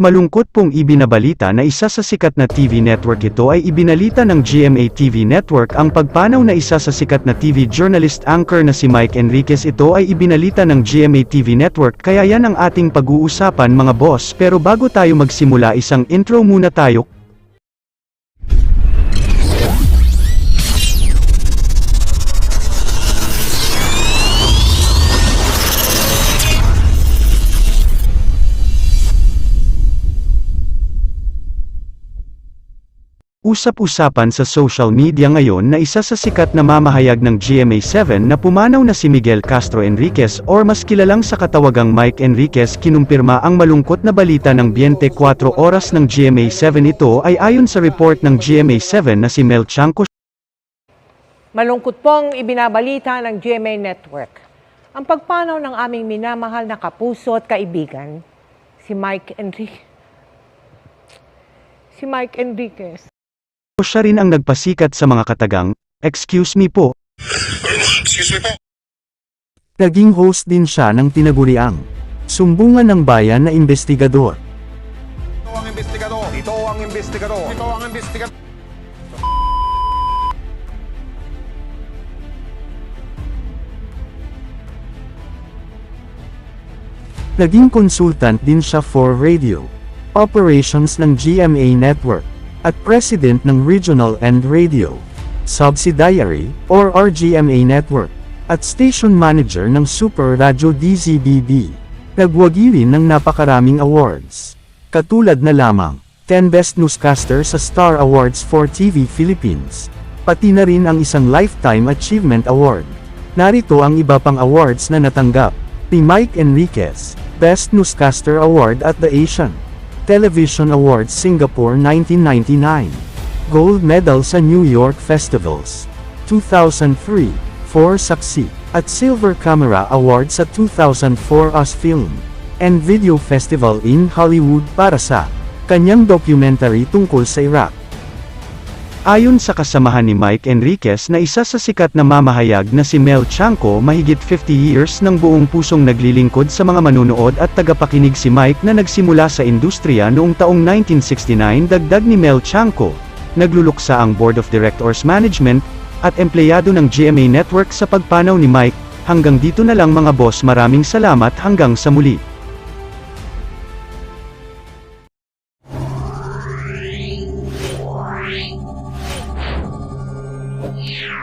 Malungkot pong ibinabalita na isa sa sikat na TV network ito ay ibinalita ng GMA TV Network ang pagpanaw na isa sa sikat na TV journalist anchor na si Mike Enriquez. Ito ay ibinalita ng GMA TV Network kaya yan ang ating pag-uusapan mga boss. Pero bago tayo magsimula isang intro muna tayo, Usap-usapan sa social media ngayon na isa sa sikat na mamahayag ng GMA7 na pumanaw na si Miguel Castro Enriquez or mas kilalang sa katawagang Mike Enriquez kinumpirma ang malungkot na balita ng 24 oras ng GMA7 ito ay ayon sa report ng GMA7 na si Mel Chanco Malungkot pong ibinabalita ng GMA Network ang pagpanaw ng aming minamahal na kapuso at kaibigan, si Mike Enriquez. Si Mike Enriquez. Siya rin ang nagpasikat sa mga katagang, excuse me po, Excuse me po. naging host din siya ng tinaguriang Sumbungan ng Bayan na Investigador. Ito ang investigador. Ito ang investigador. Ito ang investigador. Naging consultant din siya for radio operations ng GMA Network at president ng Regional and Radio Subsidiary or RGMA Network at station manager ng Super Radio DZBB. Nagwagi rin ng napakaraming awards. Katulad na lamang 10 Best Newscaster sa Star Awards for TV Philippines. Pati na rin ang isang Lifetime Achievement Award. Narito ang iba pang awards na natanggap. Ni Mike Enriquez, Best Newscaster Award at the Asian Television Awards Singapore 1999. Gold Medal sa New York Festivals. 2003, for Saksi, at Silver Camera Award sa 2004 US Film and Video Festival in Hollywood para sa kanyang documentary tungkol sa Iraq. Ayon sa kasamahan ni Mike Enriquez na isa sa sikat na mamahayag na si Mel Chanco mahigit 50 years ng buong pusong naglilingkod sa mga manunood at tagapakinig si Mike na nagsimula sa industriya noong taong 1969 dagdag ni Mel Chanco. Nagluluksa ang Board of Directors Management at empleyado ng GMA Network sa pagpanaw ni Mike. Hanggang dito na lang mga boss maraming salamat hanggang sa muli. Yeah.